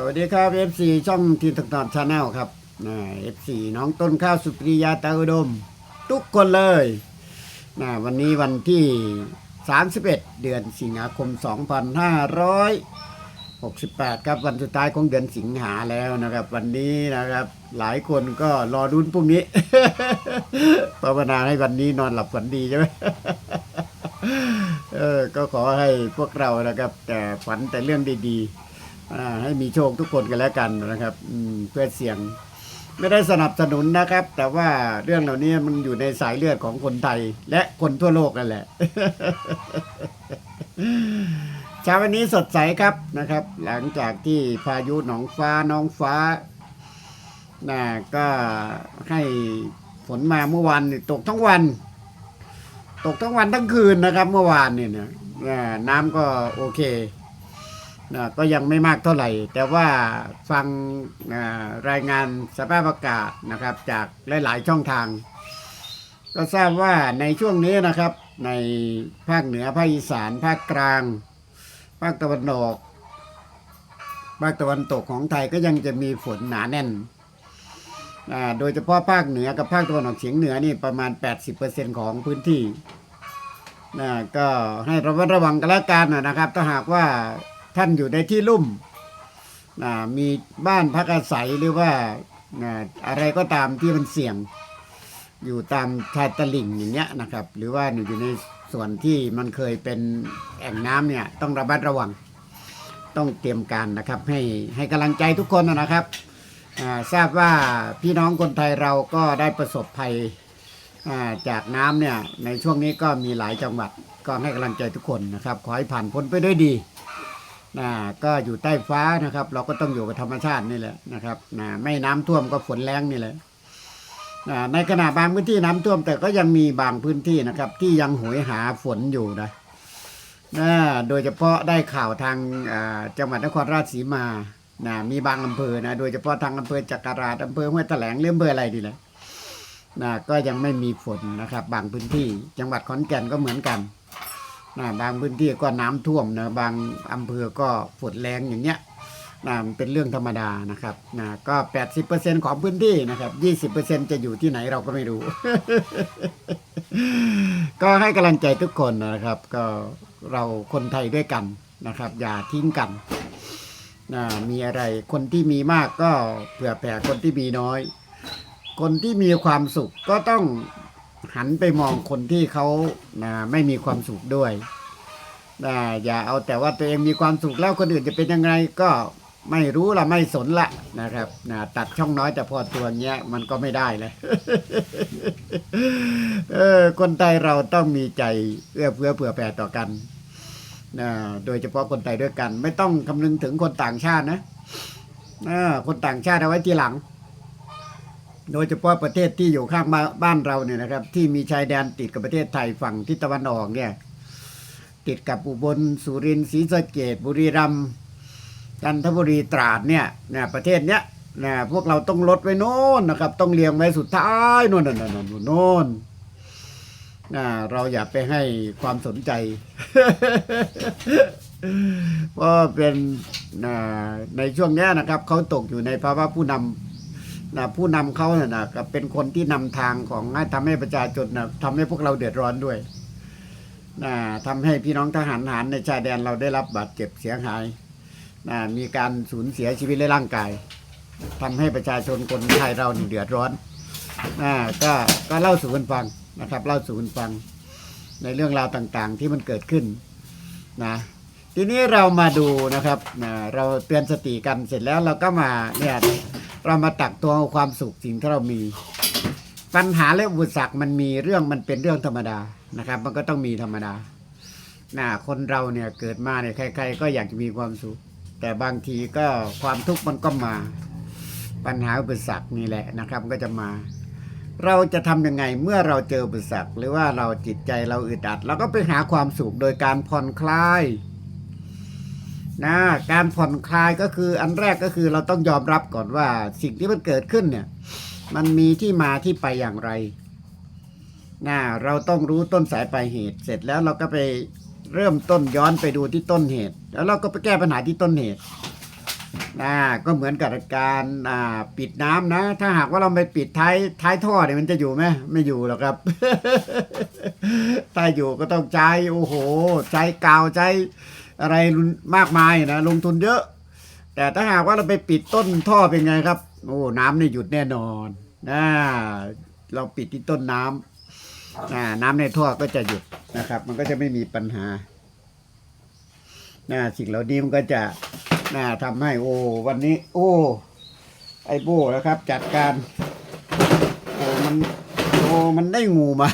สวัสดีครับ FC ช่องทีมตักตอบชาแนลครับนะ FC น้องต้นข้าวสุปริยาตาอุดม ทุกคนเลยนะวันนี้วันที่ 31 เดือนสิงหาคม 2568 ครับวันสุดท้ายของเดือนสิงหาแล้วนะครับ วันนี้นะครับหลายคนก็รอรุ้นพรุ่งนี้ ภาวนาให้วันนี้นอนหลับฝันดีใช่ไหมเออก็ขอให้พวกเรานะครับแต่ฝันแต่เรื่องดีๆ ให้มีโชคทุกคนกันแล้วกันนะครับเพื่อเสียงไม่ได้สนับสนุนนะครับ แต่ว่าเรื่องเหล่านี้มันอยู่ในสายเลือดของคนไทย และคนทั่วโลกนั่นแหละเช้าวันนี้สดใสครับนะครับ หลังจากที่พายุหนองฟ้าน้องฟ้านะก็ให้ฝนมาเมื่อวานนี่ตกทั้งวัน ตกทั้งวันทั้งคืนนะครับ เมื่อวานเนี่ยนะอ่าน้ำก็โอเค นะก็ยังไม่มากเท่าไหร่ แต่ว่าฟังรายงานสภาพอากาศนะครับ จากหลาย ๆ ช่องทาง ก็ทราบว่าในช่วงนี้นะครับ ในภาคเหนือภาคอีสาน ภาคกลาง ภาคตะวันออก ภาคตะวันตกของไทยก็ยังจะมีฝนหนาแน่นโดยเฉพาะภาคเหนือกับภาคตะวันออกเฉียงเหนือนี่ประมาณ 80%ของพื้นที่นะก็ให้ระมัดระวังกันแล้วกันนะครับ ถ้าหากว่า ท่านอยู่ในที่ลุ่มนะมีบ้านพักอาศัยหรือว่านะอะไรก็ตามที่มันเสี่ยง อยู่ตามชายตลิ่งอย่างเงี้ยนะครับ หรือว่าอยู่ในส่วนที่มันเคยเป็นแอ่งน้ำเนี่ยต้องระมัดระวัง ต้องเตรียมการนะครับให้ให้กำลังใจทุกคนนะครับทราบว่าพี่น้องคนไทยเราก็ได้ประสบภัยจากน้ำเนี่ยในช่วงนี้ก็มีหลายจังหวัดก็ให้กำลังใจทุกคนนะครับ ขอให้ผ่านพ้นไปด้วยดี นะก็อยู่ใต้ฟ้านะครับ เราก็ต้องอยู่กับธรรมชาตินี่แหละนะครับนะไม่น้ำท่วมก็ฝนแรงนี่แหละอ่าในขณะบางพื้นที่น้ำท่วม แต่ก็ยังมีบางพื้นที่นะครับ ที่ยังหวยหาฝนอยู่นะนะโดยเฉพาะได้ข่าวทางจังหวัดนครราชสีมานะมีบางอำเภอนะโดยเฉพาะทางอำเภอจักราชอำเภอห้วยแถลงเรื่องอำเภออะไรดีแหละนะก็ยังไม่มีฝนนะครับ บางพื้นที่จังหวัดขอนแก่นก็เหมือนกัน นะบางพื้นที่ก็น้ำท่วมนะบางอำเภอก็ฝนแรงอย่างเงี้ยนะเป็นเรื่องธรรมดานะครับนะก็ 80%ของพื้นที่นะครับ20%จะอยู่ที่ไหนเราก็ไม่รู้ ก็ให้กำลังใจทุกคนนะครับ ก็เราคนไทยด้วยกันนะครับ อย่าทิ้งกันนะมีอะไรคนที่มีมากก็เผื่อแผ่คนที่มีน้อย คนที่มีความสุขก็ต้อง หันไปมองคนที่เขานะไม่มีความสุขด้วยนะอย่าเอาแต่ว่าตัวเองมีความสุขแล้วคนอื่นจะเป็นยังไงก็ไม่รู้ละไม่สนละนะครับนะตัดช่องน้อยแต่พอตัวเงี้ยมันก็ไม่ได้เลยเออคนไทยเราต้องมีใจเอื้อเฟื้อเผื่อแผ่ต่อกันนะโดยเฉพาะคนไทยด้วยกัน ไม่ต้องคำนึงถึงคนต่างชาตินะเออคนต่างชาติเอาไว้ทีหลัง โดยเฉพาะประเทศที่อยู่ข้างบ้านบ้านเราเนี่ยนะครับ ที่มีชายแดนติดกับประเทศไทยฝั่งทิศตะวันออกเนี่ยติดกับอุบลสุรินทร์ศรีสะเกดบุรีรัมย์จันทบุรีตราดเนี่ยนะประเทศเนี้ยนะพวกเราต้องลดไว้โน่นนะครับ ต้องเลี้ยงไว้สุดท้ายโน่นโน่นโน่นโน่นโน่นนะเราอย่าไปให้ความสนใจเพราะเป็นนะในช่วงนี้นะครับเขาตกอยู่ในภาวะผู้นำ นะผู้นำเขาน่ะนะก็เป็นคนที่นำทางของให้ทำให้ประชาชนนะทำให้พวกเราเดือดร้อนด้วยนะทำให้พี่น้องทหารทหารในชายแดนเราได้รับบาดเจ็บเสียหายนะมีการสูญเสียชีวิตและร่างกายทำให้ประชาชนคนไทยเราเดือดร้อนนะก็ก็เล่าสู่กันฟังนะครับ เล่าสู่กันฟังในเรื่องราวต่างๆ ที่มันเกิดขึ้นนะทีนี้เรามาดูนะครับนะเราเตือนสติกันเสร็จแล้วเราก็มาเนี่ย เรามาตักตวเอาความสุขสิ่งที่เรามี ปัญหาและอุปสรรคมันมีเรื่องมันเป็นเรื่องธรรมดานะครับ มันก็ต้องมีธรรมดานะคนเราเนี่ยเกิดมาเนี่ยใคร ๆ ก็อยากจะมีความสุข แต่บางทีก็ความทุกข์มันก็มา ปัญหาอุปสรรคนี่แหละนะครับก็จะมา เราจะทำยังไงเมื่อเราเจออุปสรรค หรือว่าเราจิตใจเราอึดอัดเราก็ไปหาความสุขโดยการผ่อนคลาย นะการผ่อนคลายก็คืออันแรกก็คือเราต้องยอมรับก่อนว่าสิ่งที่มันเกิดขึ้นเนี่ย มันมีที่มาที่ไปอย่างไรนะเราต้องรู้ต้นสายปลายเหตุ เสร็จแล้วเราก็ไปเริ่มต้นย้อนไปดูที่ต้นเหตุ แล้วเราก็ไปแก้ปัญหาที่ต้นเหตุนะก็เหมือนกับการปิดน้ำนะ ถ้าหากว่าเราไปปิดท้ายท้ายท่อเนี่ยมันจะอยู่ไหมไม่อยู่หรอกครับ ถ้าอยู่ก็ต้องใจโอ้โห ใจกาวใจ อะไรมากมายนะลงทุนเยอะ แต่ถ้าหากว่าเราไปปิดต้นท่อเป็นไงครับ โอ้น้ำเนี่ยหยุดแน่นอนนะเราปิดที่ต้นน้ำนะน้ำในท่อก็จะหยุดนะครับ มันก็จะไม่มีปัญหานะสิ่งเหล่านี้มันก็จะนะทำให้โอ้วันนี้ โอ้ ไอโบ้แล้วครับ จัดการ โอ้มันโอ้มันได้งูมา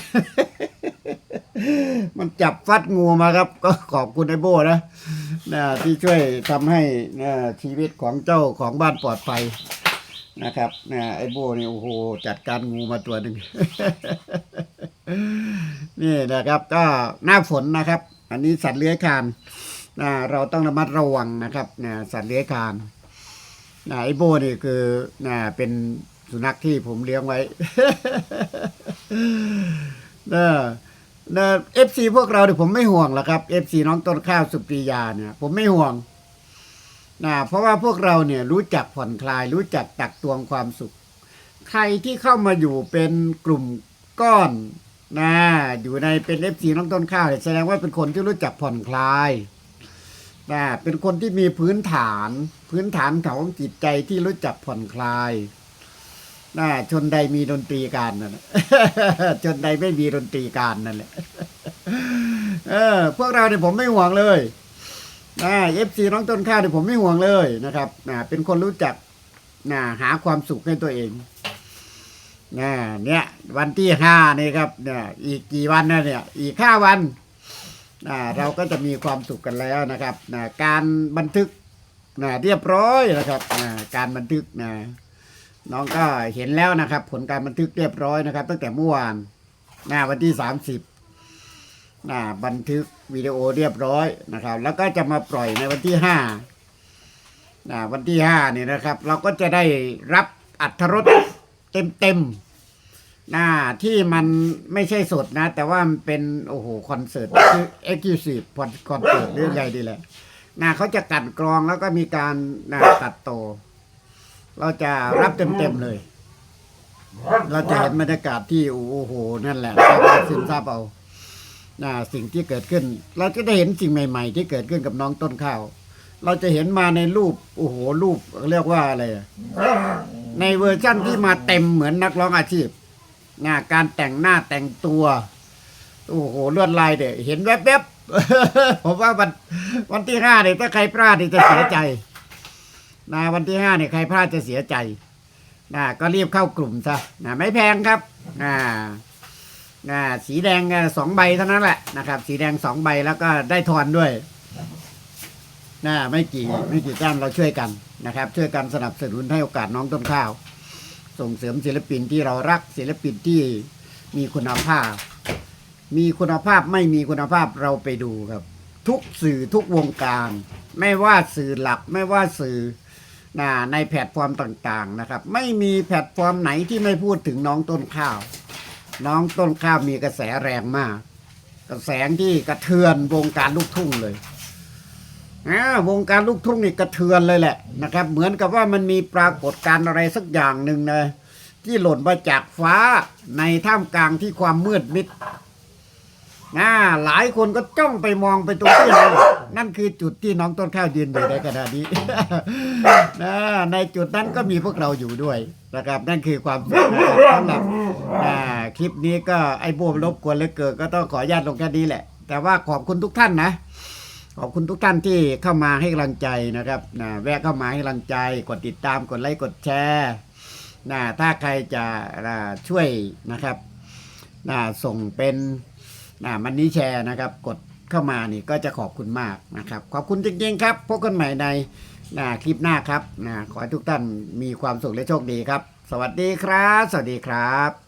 มันจับฟัดงูมาครับ ก็ขอบคุณไอ้โบ้นะนะที่ช่วยทำให้นะชีวิตของเจ้าของบ้านปลอดภัยนะครับนะไอ้โบ้นี่โอ้โหจัดการงูมาตัวหนึ่ง นี่นะครับ ก็หน้าฝนนะครับ อันนี้สัตว์เลื้อยคลานนะเราต้องระมัดระวังนะครับนะสัตว์เลื้อยคลานนะไอ้โบ้นี่คือนะเป็นสุนัขที่ผมเลี้ยงไว้ นะ นะเอฟซีพวกเราเนี่ยผมไม่ห่วงหรอกครับเอฟซีน้องต้นข้าวสุปรียาเนี่ยผมไม่ห่วงนะเพราะว่าพวกเราเนี่ยรู้จักผ่อนคลาย รู้จักตักตวงความสุข ใครที่เข้ามาอยู่เป็นกลุ่มก้อนนะอยู่ในเป็นเอฟซีน้องต้นข้าวเนี่ยแสดงว่าเป็นคนที่รู้จักผ่อนคลายนะเป็นคนที่มีพื้นฐาน พื้นฐานของจิตใจที่รู้จักผ่อนคลาย นะชนใดมีดนตรีการนั่นแหละจนใดไม่มีดนตรีการนั่นแหละเออ พวกเราเนี่ยผมไม่ห่วงเลยนะเอฟซีน้องต้นข้าวเนี่ยผมไม่ห่วงเลยนะครับนะเป็นคนรู้จักนะหาความสุขให้ตัวเองนะเนี่ย วันที่ห้านี่ครับเนี่ยอีกกี่วันนะเนี่ย อีกห้าวันนะเราก็จะมีความสุขกันแล้วนะครับนะการบันทึกนะเรียบร้อยนะครับนะการบันทึกนะ น้องก็เห็นแล้วนะครับ ผลการบันทึกเรียบร้อยนะครับ ตั้งแต่เมื่อวานหน้าวันที่สามสิบบันทึกวิดีโอเรียบร้อยนะครับ แล้วก็จะมาปล่อยในวันที่ห้านะวันที่ห้าเนี่ยนะครับ เราก็จะได้รับอัธรสเต็มเต็มๆนะที่มันไม่ใช่สดนะ แต่ว่ามันเป็นโอ้โหคอนเสิร์ตคือเอ็กซ์คลูซีฟคอนเสิร์ตเรื่องใหญ่ดีแหละนะเขาจะกัดกรองแล้วก็มีการนะตัดต่อ เราจะรับเต็มๆเลย เราจะเห็นบรรยากาศที่โอ้โหนั่นแหละเราซึมซาบเอานะสิ่งที่เกิดขึ้น เราจะได้เห็นสิ่งใหม่ ๆ ที่เกิดขึ้นกับน้องต้นข้าว เราจะเห็นมาในรูปโอ้โหรูปเรียกว่าอะไรอะในเวอร์ชั่นที่มาเต็มเหมือนนักร้องอาชีพนะการแต่งหน้าแต่งตัวโอ้โหลวดลายเด็เห็นแวบๆผมว่าวันวันที่ห้าเนี่ยถ้าใครพลาดเนี่ยจะเสียใจ นะวันที่ห้าเนี่ยใครพลาดจะเสียใจนะก็รีบเข้ากลุ่มซะนะไม่แพงครับอ่านะสีแดงสองใบเท่านั้นแหละนะครับ สีแดงสองใบแล้วก็ได้ทอนด้วยนะไม่กี่ไม่กี่จ้านเราช่วยกันนะครับ ช่วยกันสนับสนุนให้โอกาสน้องต้นข้าว ส่งเสริมศิลปินที่เรารักศิลปินที่มีคุณภาพ มีคุณภาพไม่มีคุณภาพเราไปดูครับ ทุกสื่อทุกวงการ ไม่ว่าสื่อหลักไม่ว่าสื่อ ในแพลตฟอร์มต่างๆนะครับ ไม่มีแพลตฟอร์มไหนที่ไม่พูดถึงน้องต้นข้าว น้องต้นข้าวมีกระแสแรงมาก กระแสที่กระเทือนวงการลูกทุ่งเลยวงการลูกทุ่งนี่กระเทือนเลยแหละนะครับ เหมือนกับว่ามันมีปรากฏการณ์อะไรสักอย่างหนึ่งนะที่หล่นมาจากฟ้าในท่ามกลางที่ความมืดมิด นะหลายคนก็จ้องไปมองไปตรงที่เรานั่นคือจุดที่น้องต้นข้าวยืนอยู่ในขณะนี้นะในจุดนั้นก็มีพวกเราอยู่ด้วยนะครับนั่นคือความสุขนะครับสำหรับคลิปนี้ก็ไอ้โบมรบกวนเลือเกินก็ต้องขออนุญาตลงแค่นี้แหละ แต่ว่าขอบคุณทุกท่านนะ ขอบคุณทุกท่านที่เข้ามาให้กำลังใจนะครับนะแวะเข้ามาให้กำลังใจกดติดตามกดไลค์กดแชร์นะถ้าใครจะช่วยนะครับนะส่งเป็น นะมันนี้แชร์นะครับ กดเข้ามานี่ก็จะขอบคุณมากนะครับ ขอบคุณจริงๆครับพบกันใหม่ในนะคลิปหน้าครับนะขอให้ทุกท่านมีความสุขและโชคดีครับ สวัสดีครับ สวัสดีครับ